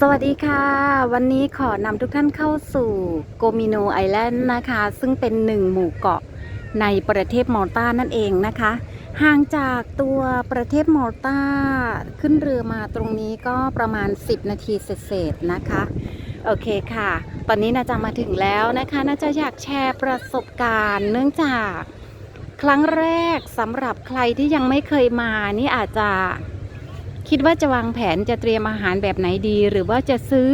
สวัสดีค่ะ วันนี้ขอนำทุกท่านเข้าสู่โกมิโนไอแลนด์นะคะ ซึ่งเป็นหนึ่งหมู่เกาะในประเทศมอลตานั่นเองนะคะ ห่างจากตัวประเทศมอลตาขึ้นเรือมาตรงนี้ก็ประมาณ 10 นาทีเศษๆนะคะ โอเคค่ะ ตอนนี้นาจะมาถึงแล้วนะคะนาจะอยากแชร์ประสบการณ์เนื่องจากครั้งแรกสำหรับใครที่ยังไม่เคยมานี่อาจจะ คิดว่าจะวางแผนจะเตรียมอาหารแบบไหนดี หรือว่าจะซื้อ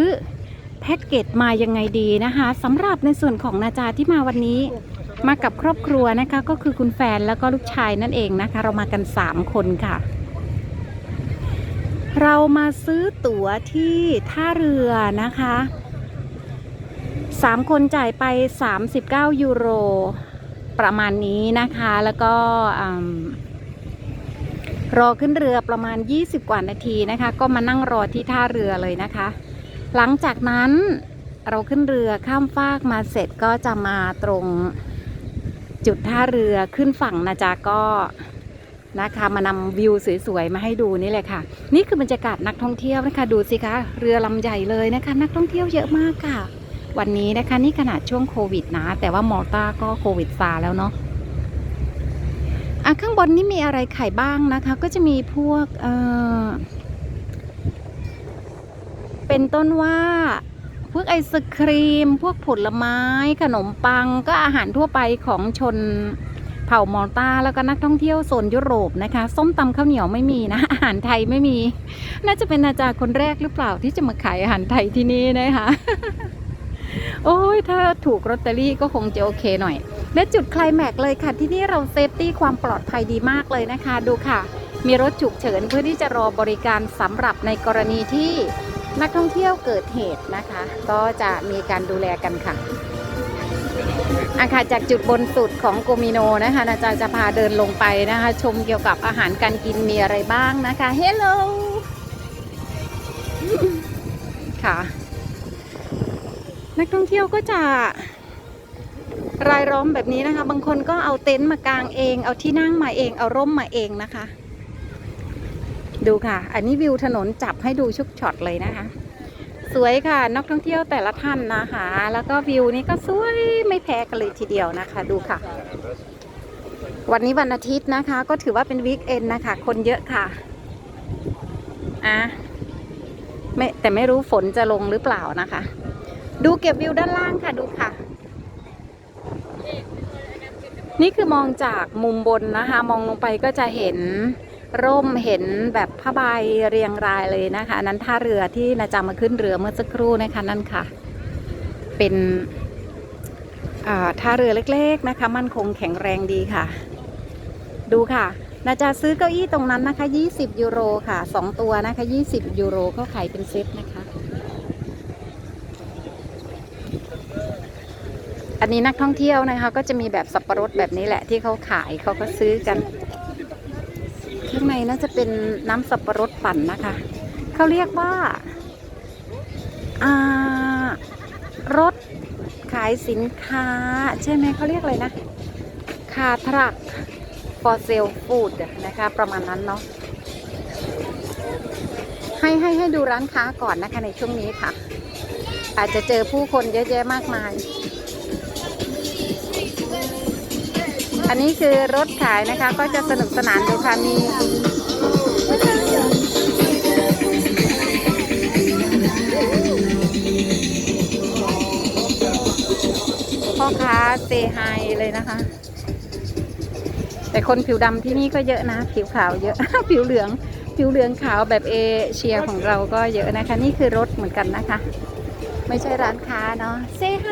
แพ็กเกจมายังไงดีนะคะสำหรับในส่วนของนาจาที่มาวันนี้ มากับครอบครัวนะคะ ก็คือคุณแฟนแล้วก็ลูกชายนั่นเองนะคะ เรามากัน 3 คนค่ะ เรามาซื้อตั๋วที่ท่าเรือนะคะ3คนจ่ายไป 39 ยูโร ประมาณนี้นะคะ แล้วก็ รอขึ้นเรือประมาณ 20 กว่านาทีนะคะ ก็มานั่งรอที่ท่าเรือเลยนะคะ หลังจากนั้นเราขึ้นเรือข้ามฟากมาเสร็จก็จะมาตรงจุดท่าเรือขึ้นฝั่งนะจ๊ะก็นะคะมานำวิวสวยๆมาให้ดูนี่เลยค่ะ นี่คือบรรยากาศนักท่องเที่ยวนะคะ ดูสิคะเรือลำใหญ่เลยนะคะ นักท่องเที่ยวเยอะมากค่ะ วันนี้นะคะนี่ขนาดช่วงโควิดนะ แต่ว่า มอลตาก็โควิดซาแล้วเนาะ อะข้างบนนี่มีอะไรขายบ้างนะคะ ก็จะมีพวกเออเป็นต้นว่าพวกไอศครีม พวกผลไม้ขนมปัง ก็อาหารทั่วไปของชนเผ่ามอลตาแล้วก็นักท่องเที่ยวโซนยุโรปนะคะ ส้มตำข้าวเหนียวไม่มีนะ อาหารไทยไม่มี น่าจะเป็นอาจารย์คนแรกหรือเปล่าที่จะมาขายอาหารไทยที่นี่นะคะ โอ้ยถ้าถูกลอตเตอรี่ก็คงจะโอเคหน่อย และจุดคลายแม็กเลยค่ะ ที่นี่เราเซฟตี้ความปลอดภัยดีมากเลยนะคะ ดูค่ะ มีรถฉุกเฉินเพื่อที่จะรอบริการสำหรับในกรณีที่นักท่องเที่ยวเกิดเหตุนะคะ ก็จะมีการดูแลกันค่ะอาคาจากจุดบนสุดของโกมิโนนะคะอาจารย์จะพาเดินลงไปนะคะ ชมเกี่ยวกับอาหารการกินมีอะไรบ้างนะคะเฮลโลค่ะ นักท่องเที่ยวก็จะ รายล้อมแบบนี้นะคะ บางคนก็เอาเต็นท์มากางเอง เอาที่นั่งมาเอง เอาร่มมาเองนะคะ ดูค่ะ อันนี้วิวถนนจับให้ดูชุกช็อตเลยนะคะ สวยค่ะ นักท่องเที่ยวแต่ละท่านนะคะ แล้วก็วิวนี้ก็สวยไม่แพ้กันเลยทีเดียวนะคะ ดูค่ะ วันนี้วันอาทิตย์นะคะ ก็ถือว่าเป็นวีคเอนนะคะ คนเยอะค่ะ อะไม่แต่ไม่รู้ฝนจะลงหรือเปล่านะคะ ดูเก็บวิวด้านล่างค่ะดูค่ะ นี่คือมองจากมุมบนนะคะ มองลงไปก็จะเห็นร่มเห็นแบบผ้าใบเรียงรายเลยนะคะนั้นท่าเรือที่นาจามาขึ้นเรือเมื่อสักครู่นะคะนั่นค่ะ เป็นท่าเรือเล็กๆนะคะ มั่นคงแข็งแรงดีค่ะ ดูค่ะนาจาซื้อเก้าอี้ตรงนั้นนะคะ 20 ยูโรค่ะ 2 ตัวนะคะ 20 ยูโรเขาขายเป็นเซตนะคะ อันนี้นักท่องเที่ยวนะคะ ก็จะมีแบบสับปะรดแบบนี้แหละที่เขาขายเขาก็ซื้อกัน ข้างในน่าจะเป็นน้ำสับปะรดปั่นนะคะ เขาเรียกว่าอ่ารถขายสินค้า ใช่ไหมเขาเรียกอะไรนะคาทรัก for sale food นะคะ ประมาณนั้นเนาะให้ให้ให้ดูร้านค้าก่อนนะคะในช่วงนี้ค่ะ อาจจะเจอผู้คนเยอะแยะมากมาย อันนี้คือรถขายนะคะก็จะสนุกสนานดูค่ะมีพ่อค้าเซไฮเลยนะคะ แต่คนผิวดำที่นี่ก็เยอะนะ ผิวขาวเยอะ ผิวเหลือง ผิวเหลืองขาวแบบเอเชียของเราก็เยอะนะคะ นี่คือรถเหมือนกันนะคะ ไม่ใช่ร้านค้าเนาะเซไฮ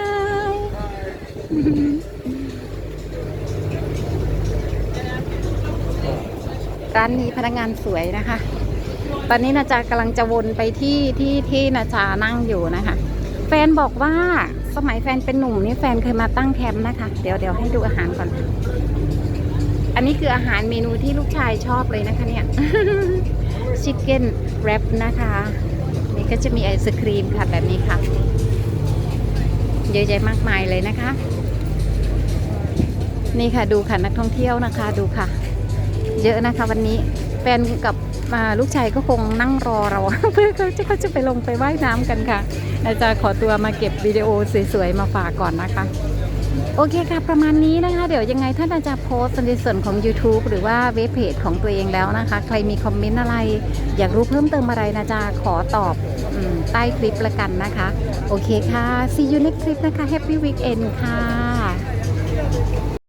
ร้านนี้พนักงานสวยนะคะ ตอนนี้นาจากำลังจะวนไปที่ที่ที่นาจานั่งอยู่นะคะ แฟนบอกว่าสมัยแฟนเป็นหนุ่มนี่แฟนเคยมาตั้งแคมป์นะคะ เดี๋ยวเดี๋ยวให้ดูอาหารก่อน อันนี้คืออาหารเมนูที่ลูกชายชอบเลยนะคะเนี่ยชิคเก้นแรปนะคะ นี่ก็จะมีไอศครีมค่ะแบบนี้ค่ะ เยอะแยะมากมายเลยนะคะ นี่ค่ะดูค่ะนักท่องเที่ยวนะคะดูค่ะ เยอะนะคะวันนี้แฟนกับลูกชายก็คงนั่งรอเราเพื่อเขาจะเขาจะไปลงไปว่ายน้ำกันค่ะนาจะขอตัวมาเก็บวิดีโอสวยๆมาฝากก่อนนะคะโอเคค่ะ ประมาณนี้นะคะ เดี๋ยวยังไงท่านอาจารย์โพสต์ในส่วนของ YouTube หรือว่าเว็บเพจของตัวเองแล้วนะคะ ใครมีคอมเมนต์อะไร อยากรู้เพิ่มเติมอะไรนะจะขอตอบอใต้คลิปละกันนะคะ โอเคค่ะ see you next clip นะคะ happy weekend ค่ะ